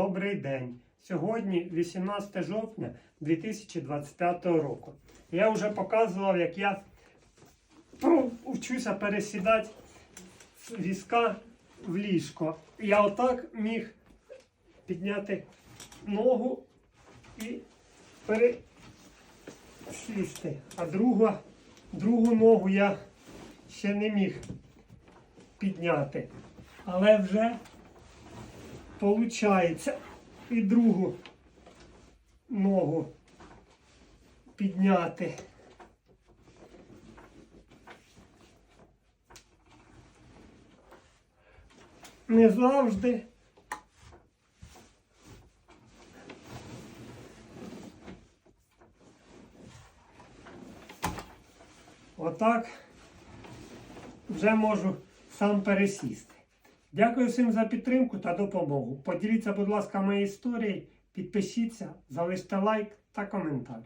Добрий день. Сьогодні 18 жовтня 2025 року. Я вже показував, як я вчуся пересідати з візка в ліжко. Я отак міг підняти ногу і пересісти. А другу, другу ногу я ще не міг підняти. Але вже Получається і другу ногу підняти. Не завжди. Отак вже можу сам пересісти. Дякую всім за підтримку та допомогу. Поділіться, будь ласка, моєю історією, підпишіться, залиште лайк та коментар.